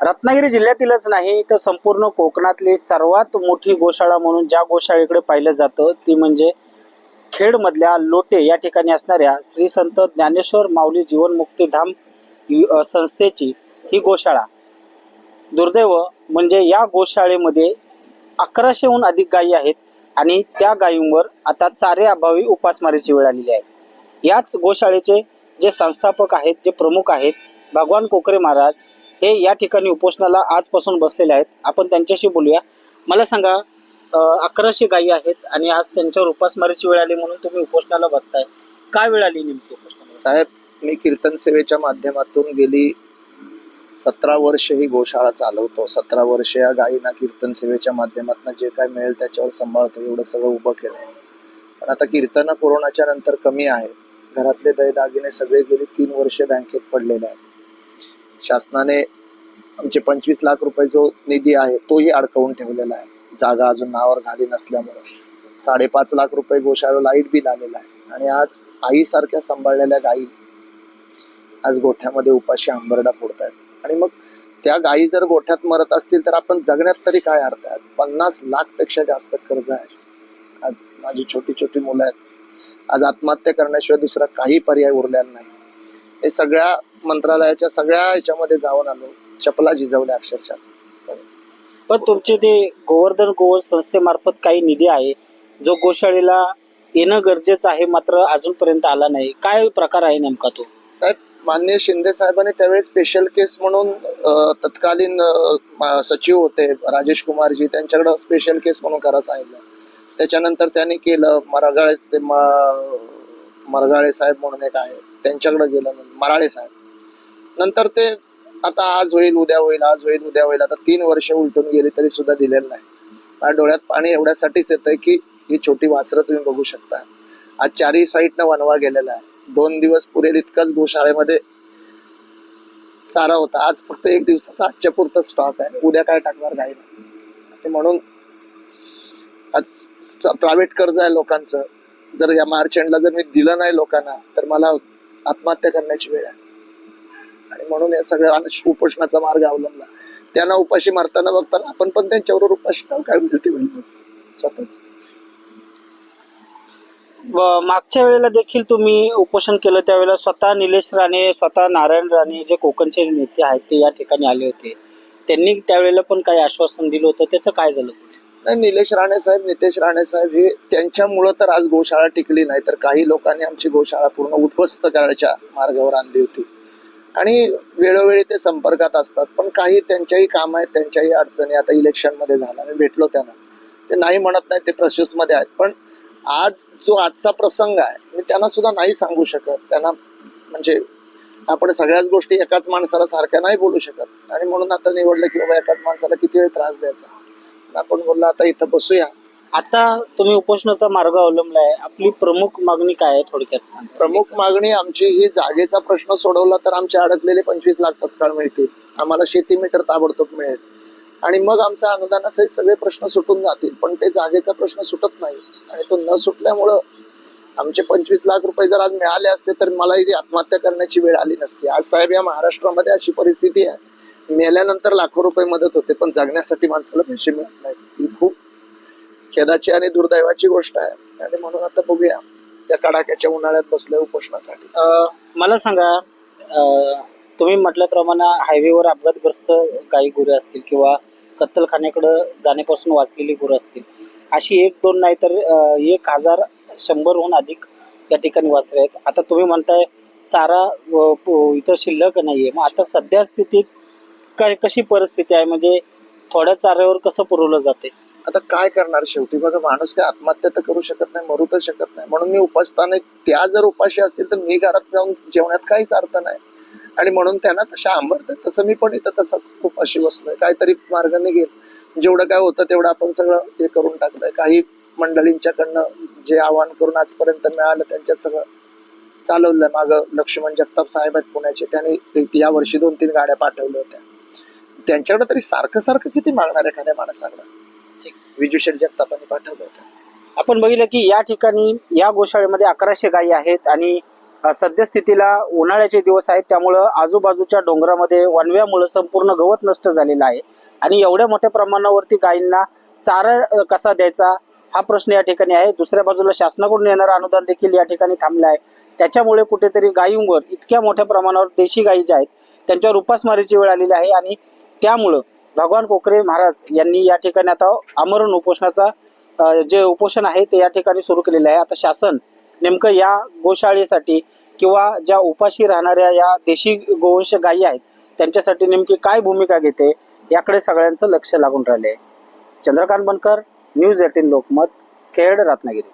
रत्नागिरी जिल्ह्यातीलच नाही तर संपूर्ण कोकणातली सर्वात मोठी गोशाळा म्हणून ज्या गोशाळेकडे पाहिलं जातं ती म्हणजे खेडमधल्या लोटे या ठिकाणी असणाऱ्या श्री संत ज्ञानेश्वर माऊली जीवनमुक्तीधाम संस्थेची ही गोशाळा. दुर्दैव म्हणजे या गोशाळेमध्ये अकराशेहून अधिक गायी आहेत आणि त्या गायींवर आता चारे अभावी उपासमारीची वेळ आलेली आहे. याच गोशाळेचे जे संस्थापक आहेत जे प्रमुख आहेत भगवान कोकरे महाराज हे या ठिकाणी उपोषणाला आजपासून बसलेले आहेत. आपण त्यांच्याशी बोलूया. मला सांगा अकराशे गायी आहेत आणि आज त्यांच्यावर उपासमारीची वेळ आली म्हणून तुम्ही उपोषणाला बसताय. काय वेळ आली नेमकी उपोषणाला? साहेब मी कीर्तन सेवेच्या माध्यमातून गेली सतरा वर्ष ही गोशाळा चालवतो. सतरा वर्ष या गायींना कीर्तन सेवेच्या माध्यमातून जे काय मिळेल त्याच्यावर सांभाळतो. एवढं सगळं उभं केलं पण आता कीर्तन कोरोनाच्या नंतर कमी आहेत घरातले दैदागिने सगळे गेली. तीन वर्ष बँकेत पडलेले आहेत. शासनाने आमचे पंचवीस लाख रुपये जो निधी आहे तोही अडकवून ठेवलेला आहे. जागा अजून नावावर झाली नसल्यामुळे. साडेपाच लाख रुपये गोशाळा लाइट बिल आलेलं आहे. आणि आज आईसारख्या सांभाळलेल्या गायी आज गोठ्यामध्ये उपाशी आंबरडा फोडतायत. आणि मग त्या गायी जर गोठ्यात मरत असतील तर आपण जगण्यात तरी काय अर्थ आहे? आज पन्नास लाखपेक्षा जास्त कर्ज आहे. आज माझी छोटी छोटी मुलं आहेत. आज आत्महत्या करण्याशिवाय दुसरा काही पर्याय उरलेला नाही. हे सगळ्या मंत्रालयाच्या सगळ्या ह्याच्यामध्ये जाऊन आलो. चपला झिजवल्या अक्षरशः. पण तुमचे ते गोवर्धन गोवर संस्थेमार्फत काही निधी आहे. जो गोशाळेला येणं गरजेचं आहे मात्र अजूनपर्यंत आला नाही. काय प्रकार आहे नेमका तो? साहेब माननीय शिंदे साहेबांनी त्यावेळेस स्पेशल केस म्हणून तत्कालीन सचिव होते राजेश कुमारजी त्यांच्याकडे स्पेशल केस म्हणून करा सांगितलं. त्याच्यानंतर त्यांनी केलं मरगाळे ते मरगाळे साहेब म्हणून एक आहे त्यांच्याकडे गेलं मराळे साहेब. नंतर ते आता आज होईल उद्या होईल आज होईल उद्या होईल. आता तीन वर्ष उलटून गेली तरी सुद्धा दिलेलं नाही. माझ्या डोळ्यात पाणी एवढ्यासाठीच येतंय की ही छोटी वासरं तुम्ही बघू शकता. आज चारही साईडनं वनवा गेलेला आहे. दोन दिवस पुरेल इतकाच गोशाळेमध्ये चारा होता. आज फक्त एक दिवसाचा आजच्या पुरता स्टॉक आहे. उद्या काय टाकणार नाही. ते म्हणून आज प्रायव्हेट कर्ज आहे लोकांचं. जर या मार्च एंडला जर मी दिलं नाही लोकांना तर मला आत्महत्या करण्याची वेळ आहे. म्हणून या सगळ्या उपोषणाचा मार्ग अवलंबला. त्यांना उपाशी मारताना बघताना आपण पण त्यांच्याबरोबर उपाशी काय होईल ते होईल मग. स्वतःच मागच्या वेळेला देखील तुम्ही उपोषण केलं त्यावेळेला स्वतः निलेश राणे स्वतः नारायण राणे जे कोकणचे नेते आहेत ते या ठिकाणी आले होते. त्यांनी त्यावेळेला पण काही आश्वासन दिलं होतं त्याचं काय झालं? नाही निलेश राणे साहेब नितेश राणे साहेब हे त्यांच्यामुळं तर आज गोशाळा टिकली नाही तर काही लोकांनी आमची गोशाळा पूर्ण उद्ध्वस्त करायच्या मार्गावर आणली होती. आणि वेळोवेळी ते संपर्कात असतात. पण काही त्यांच्याही काम आहेत त्यांच्याही अडचणी आता इलेक्शनमध्ये झाला मी भेटलो त्यांना. ते नाही म्हणत नाही ते प्रोसेसमध्ये आहेत. पण आज जो आजचा प्रसंग आहे मी त्यांना सुद्धा नाही सांगू शकत. त्यांना म्हणजे आपण सगळ्याच गोष्टी एकाच माणसाला सारख्या नाही बोलू शकत. आणि म्हणून आता निवडलं की बाबा एकाच माणसाला किती वेळ त्रास द्यायचा? आपण बोललो आता इथं बसूया. आता तुम्ही उपोषणाचा मार्ग अवलंबलाय. आपली प्रमुख मागणी काय आहे थोडक्यात प्रमुख मागणी आमची ही जागेचा प्रश्न सोडवला तर आमचे अडकलेले पंचवीस लाख तत्काळ मिळतील. आम्हाला शेती मीटर ताबडतोब मिळेल. आणि मग आमच्या अनुदानासहित सगळे प्रश्न सुटून जातील. पण ते जागेचा प्रश्न सुटत नाही. आणि तो न सुटल्यामुळं आमचे पंचवीस लाख रुपये जर आज मिळाले असते तर मला इथे आत्महत्या करण्याची वेळ आली नसती. आज साहेब या महाराष्ट्रामध्ये अशी परिस्थिती आहे. मेल्यानंतर लाखो रुपये मदत होते पण जगण्यासाठी माणसाला पैसे मिळत नाहीत. ही खूप खेदाची आणि दुर्दैवाची गोष्ट आहे. आणि म्हणून आता बघूया त्या कडाक्याच्या उन्हाळ्यात बसल्या उपोषणासाठी. मला सांगा तुम्ही म्हटल्याप्रमाणे हायवेवर अपघातग्रस्त काही गुरे असतील किंवा कत्तलखान्याकडं जाण्यापासून वाचलेली गुरं असतील अशी एक दोन नाही तर एक हजार शंभरहून अधिक या ठिकाणी वासरे आहेत. आता तुम्ही म्हणताय चारा इथं शिल्लक नाहीये. मग आता सध्या स्थितीत काय कशी परिस्थिती आहे? म्हणजे थोड्या चाऱ्यावर कसं पुरवलं जाते आता काय करणार शेवटी? बघा माणूस काय आत्महत्या तर करू शकत नाही मरू तर शकत नाही. म्हणून मी उपासताना त्या जर उपाशी असतील तर मी घरात जाऊन जेवण्यात काहीच अर्थ नाही. आणि म्हणून त्यांना तशा आंबरतात तसं मी पण इथं तसाच उपाशी बसलोय काहीतरी मार्ग निघेल. जेवढं काय होतं तेवढं आपण सगळं हे करून टाकलंय. काही मंडळींच्याकडनं जे आवाहन करून आजपर्यंत मिळालं त्यांच्यात सगळं चालवलंय. मागं लक्ष्मण जगताप साहेब आहेत पुण्याचे त्यांनी या वर्षी दोन तीन गाड्या पाठवल्या होत्या. त्यांच्याकडे तरी सारखं सारखं किती मागणार एखाद्या माणसाकडं? विजूशेठ जगतापाने पाठवलं होतं. आपण बघितलं की या ठिकाणी या गोशाळेमध्ये अकराशे गायी आहेत आणि सद्यस्थितीला उन्हाळ्याचे दिवस आहेत त्यामुळं आजूबाजूच्या डोंगरामध्ये वनव्यामुळं संपूर्ण गवत नष्ट झालेलं आहे. आणि एवढ्या मोठ्या प्रमाणावरती गायींना चारा कसा द्यायचा हा प्रश्न या ठिकाणी आहे. दुसऱ्या बाजूला शासनाकडून येणारं अनुदान देखील या ठिकाणी थांबलं आहे. त्याच्यामुळे कुठेतरी गायींवर इतक्या मोठ्या प्रमाणावर देशी गायी ज्या आहेत त्यांच्यावर उपासमारीची वेळ आलेली आहे आणि त्यामुळं भगवान कोकरे महाराज यांनी या ठिकाणी आता आमरण उपोषणाचा जे उपोषण आहे ते या ठिकाणी सुरू केलेलं आहे. आता शासन नेमकं या गोशाळेसाठी किंवा ज्या उपाशी राहणाऱ्या या देशी गोवंश गायी आहेत त्यांच्यासाठी नेमकी काय भूमिका घेते याकडे सगळ्यांचं लक्ष लागून राहिले आहे चंद्रकांत बनकर न्यूज एटीन लोकमत खेड रत्नागिरी.